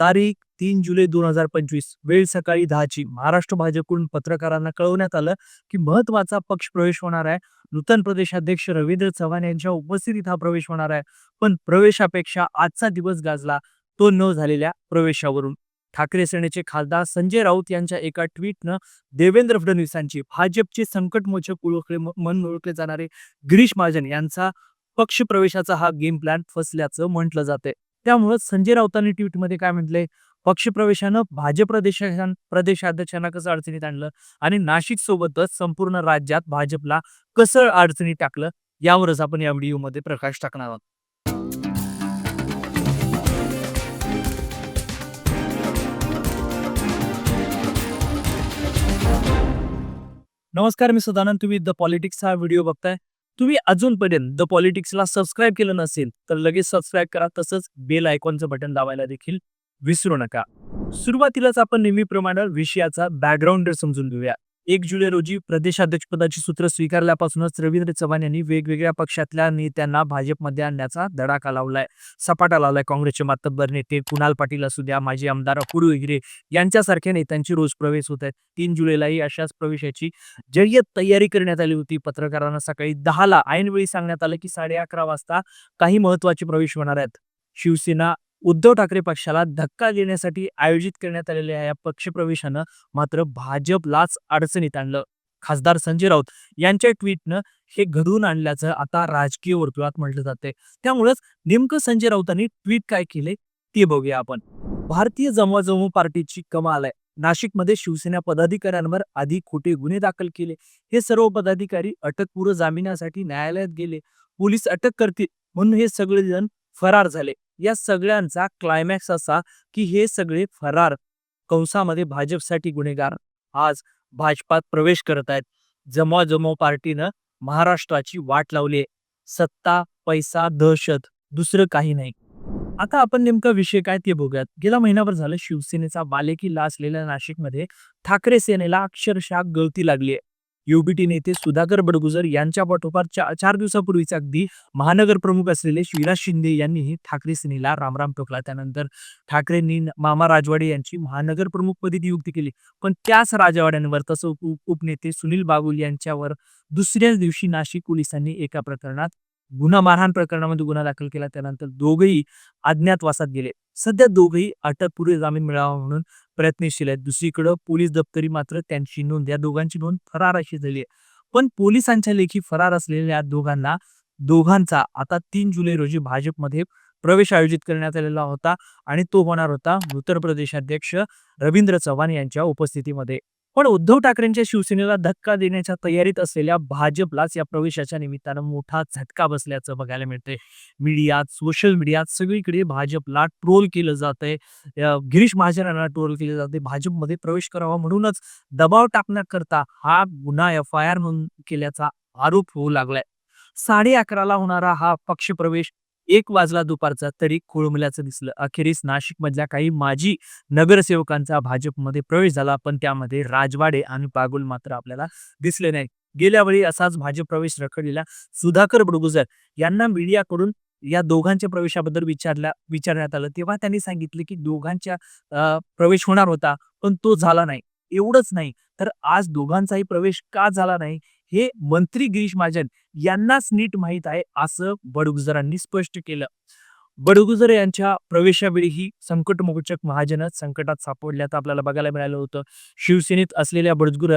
तारीख तीन जुलै दोन हजार पंचवीस वेळ सकाळी दहाची. महाराष्ट्र भाजपकडून पत्रकारांना कळवण्यात आलं की महत्त्वाचा पक्ष प्रवेश होणार आहे. नूतन प्रदेशाध्यक्ष रवींद्र चव्हाण यांच्या उपस्थितीत हा प्रवेश होणार आहे. पण प्रवेशापेक्षा आजचा दिवस गाजला. तो न झालेल्या प्रवेशावरून. ठाकरे सेनेचे खासदार संजय राऊत यांच्या एका ट्विटनं देवेंद्र फडणवीसांची भाजपचे संकटमोचक ओळखले म्हणून ओळखले जाणारे गिरीश महाजन यांचा पक्ष प्रवेशाचा हा गेम प्लॅन फसल्याचं म्हटलं जाते त्यामुळे संजय राऊतांनी ट्विटमध्ये काय म्हटलंय? पक्ष प्रवेशानं भाजप प्रदेश प्रदेशाध्यक्षांना कसं अडचणीत आणलं? आणि नाशिक सोबतच संपूर्ण राज्यात भाजपला कसं अडचणीत टाकलं? यावरच आपण या व्हिडिओमध्ये प्रकाश टाकणार आहोत. नमस्कार मी सदानंद. तुम्ही द पॉलिटिक्स हा व्हिडिओ बघताय. तुम्ही अजूनपर्यंत द पॉलिटिक्सला सबस्क्राईब केलं नसेल तर लगेच सबस्क्राईब करा. तसंच बेल आयकॉनचं बटन दाबायला देखील विसरू नका. सुरुवातीलाच आपण नेहमीप्रमाणे विषयाचा बॅकग्राऊंड समजून घेऊया. एक जुलै रोजी प्रदेशाध्यक्षपदाची सूत्र स्वीकारल्यापासूनच रवींद्र चव्हाण यांनी वेगवेगळ्या पक्षातल्या नेत्यांना भाजपमध्ये आणण्याचा धडाका लावलाय. सपाटा लावलाय काँग्रेसचे मातब्बर नेते कुणाल पाटील असू द्या माजी आमदार अपुरू वगैरे यांच्यासारख्या नेत्यांची रोज प्रवेश होत आहेत. तीन जुलैलाही अशाच प्रवेशाची जय्यत तयारी करण्यात आली होती. पत्रकारांना सकाळी दहाला ऐनवेळी सांगण्यात आलं की साडे अकरा वाजता काही महत्त्वाचे प्रवेश होणार आहेत. शिवसेना उद्धव ठाकरे पक्षाला धक्का देण्यासाठी आयोजित करण्यात आलेल्या या पक्षप्रवेशानं मात्र भाजपलाच अडचणीत आणलं. खासदार संजय राऊत यांच्या ट्विटनं हे घडवून आणल्याचं आता राजकीय वर्तुळात म्हटलं जाते त्यामुळेच नेमकं संजय राऊतांनी ट्विट काय केले ते बघूया आपण. भारतीय जमवाजमू पार्टीची कमाल आहे. नाशिकमध्ये शिवसेना पदाधिकाऱ्यांवर आधी खोटे गुन्हे दाखल केले. हे सर्व पदाधिकारी अटकपूर्व जामिनासाठी न्यायालयात गेले. पोलीस अटक करतील म्हणून हे सगळेजण फरार झाले. या सगळ्यांचा क्लायमॅक्स असा की हे सगळे फरार कंसामध्ये भाजपसाठी गुन्हेगार. आज भाजपात प्रवेश करत आहेत. जमवाजमव पार्टीनं महाराष्ट्राची वाट लावली आहे. सत्ता पैसा दहशत दुसरं काही नाही. आता आपण नेमका विषय काय ते बघूयात. गेला महिनाभर झालं शिवसेनेचा बालेकिल्ला असलेल्या नाशिकमध्ये ठाकरे सेनेला अक्षरशः गळती लागली आहे. युबीटी नेते सुधाकर बडगुजर यांच्या पाठोपाठ चार दिवसापूर्वीच अगदी महानगर प्रमुख असलेले शिवराज शिंदे यांनीही ठाकरे सेनेला रामराम ठोकला. त्यानंतर ठाकरेंनी मामा राजवाडे यांची महानगर प्रमुखपदी नियुक्ती केली. पण त्याच राजवाड्यांवर तसं उप उपनेते सुनील बागुल यांच्यावर दुसऱ्याच दिवशी नाशिक पोलिसांनी एका प्रकरणात गुन्हा मारहाण प्रकरणामध्ये गुन्हा दाखल केला. त्यानंतर दोघेही अज्ञातवासात गेले. सध्या दोघेही अटकपूर्व जामीन मिळावा म्हणून प्रयत्नशील आहेत. दुसरीकडं पोलीस दप्तरी मात्र त्यांची नोंद या दोघांची नोंद फरार अशी झाली आहे. पण पोलिसांच्या लेखी फरार असलेल्या या दोघांना दोघांचा आता तीन जुलै रोजी भाजपमध्ये प्रवेश आयोजित करण्यात आलेला होता आणि तो होणार होता उत्तर प्रदेशाध्यक्ष रवींद्र चव्हाण यांच्या उपस्थितीमध्ये. पण उद्धव ठाकरेंच्या शिवसेनेला धक्का देण्याच्या तयारीत असलेल्या भाजपलाच या प्रवेशाच्या निमित्तानं मोठा झटका बसल्याचं बघायला मिळतंय. मीडियात सोशल मीडियात सगळीकडे भाजपला ट्रोल केलं जात आहे गिरीश महाजनांना ट्रोल केलं जाते भाजपमध्ये प्रवेश करावा म्हणूनच दबाव टाकण्याकरता हा गुन्हा एफ आय आर नोंद केल्याचा आरोप होऊ लागलाय. साडे अकराला होणारा हा पक्षप्रवेश एक वाजला दुपारचा तरी खोळंबल्याचं दिसलं. अखेरीस नाशिक मधल्या काही माजी नगरसेवकांचा भाजपमध्ये प्रवेश झाला पण त्यामध्ये राजवाडे आणि पागुल मात्र आपल्याला दिसले नाही. गेल्या वेळी असाच भाजप प्रवेश रखडलेला सुधाकर बडगुजर यांना मीडियाकडून या दोघांच्या प्रवेशाबद्दल विचारल्या विचारण्यात आलं. तेव्हा त्यांनी सांगितलं की दोघांच्या प्रवेश होणार होता पण तो झाला नाही. एवढंच नाही. तर आज दोघांचाही प्रवेश का झाला नाही? हे मंत्री गिरीश महाजन यांनाच नीट माहीत आहे असं बडगुजरांनी स्पष्ट केलं. बडगुजर यांच्या प्रवेशावेळीही संकटमोचक महाजनच संकटात सापडल्याचं आपल्याला बघायला मिळालं होतं. शिवसेनेत असलेल्या बडगुर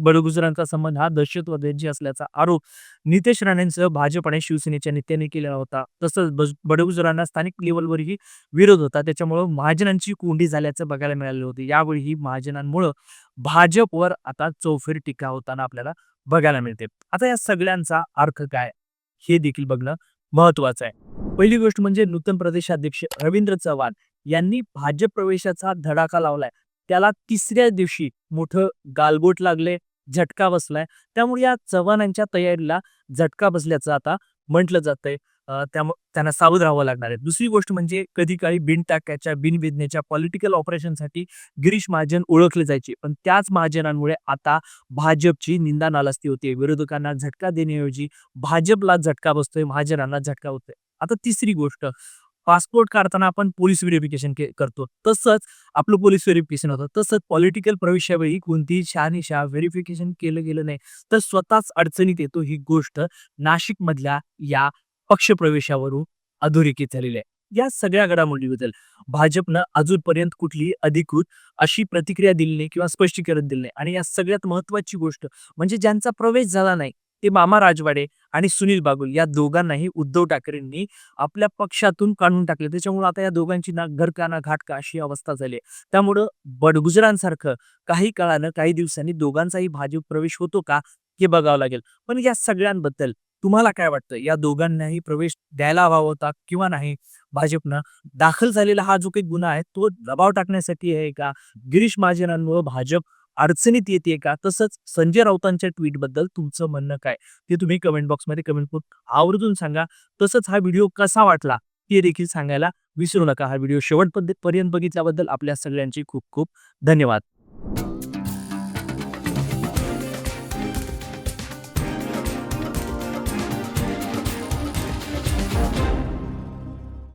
बडगुजरांचा संबंध हा दहशतवाद्यांशी असल्याचा आरोप नितेश राणेंसह भाजप आणि शिवसेनेच्या नेत्यांनी केलेला होता. तसंच बज- बडगुजरांना स्थानिक लेवलवरही विरोध होता. त्याच्यामुळं महाजनांची कोंडी झाल्याचं बघायला मिळालं होतं. यावेळीही महाजनांमुळं भाजपवर आता चौफेर टीका होताना आपल्याला बघायला मिळते. आता या सगळ्यांचा अर्थ काय? हे देखील बघणं महत्वाचं आहे. पहिली गोष्ट म्हणजे नूतन प्रदेशाध्यक्ष रवींद्र चव्हाण यांनी भाजप प्रवेशाचा धडाका लावलाय. त्याला तिसऱ्या दिवशी मोठं गालबोट लागले झटका बसलाय. त्यामुळे या चव्हाणांच्या तयारीला झटका बसल्याचं आता म्हटलं जातंय. त्यांना सावध राहावं लागणार आहे. दुसरी गोष्ट म्हणजे कधी काळी बिनटाक्याच्या बिनवेदनेच्या पॉलिटिकल ऑपरेशनसाठी गिरीश महाजन ओळखले जायचे. पण त्याच महाजनांमुळे आता भाजपची निंदा नालस्ती होते. विरोधकांना झटका देण्याऐवजी भाजपला झटका बसतोय महाजनांना झटका होतोय आता तिसरी गोष्ट पासपोर्ट काढताना आपण पोलीस व्हेरिफिकेशन करतो. तसंच आपलं पोलीस व्हेरिफिकेशन होतं. तसंच पॉलिटिकल प्रवेशावेळी कोणतीही शहानिशा व्हेरिफिकेशन केलं गेलं नाही तर स्वतःच अडचणीत येतो ही गोष्ट नाशिक मधल्या या पक्षप्रवेशावरून अधोरेखित झालेली आहे. या सगळ्या घडामोडीबद्दल भाजपनं अजूनपर्यंत कुठलीही अधिकृत अशी प्रतिक्रिया दिली नाही किंवा स्पष्टीकरण दिलं नाही. आणि या सगळ्यात महत्वाची गोष्ट म्हणजे ज्यांचा प्रवेश झाला नाही ते मामा राजवाडे आणि सुनील बागुल या दोघांनाही उद्धव ठाकरेंनी आपल्या पक्षातून काढून टाकले. त्याच्यामुळे आता या दोघांची ना घरकाना घाटका ना अशी अवस्था झाली आहे. त्यामुळं बडगुजरांसारखं काही काळानं काही दिवसांनी दोघांचाही भाजप प्रवेश होतो का हे बघावं लागेल. पण या सगळ्यांबद्दल तुम्हाला काय वाटतं? या दोघांनाही प्रवेश द्यायला हवा होता किंवा नाही? भाजपनं दाखल झालेला हा जो काही गुन्हा आहे तो दबाव टाकण्यासाठी आहे का? गिरीश महाजनांमुळे भाजप अडचणीत येते का? तसंच संजय राऊतांच्या ट्विटबद्दल तुमचं म्हणणं काय? ते तुम्ही कमेंट बॉक्समध्ये कमेंट करून आवर्जून सांगा. तसंच हा व्हिडिओ कसा वाटला ते देखील सांगायला विसरू नका. हा व्हिडिओ शेवटपर्यंत बघितल्याबद्दल आपल्या सगळ्यांचे खूप खूप धन्यवाद.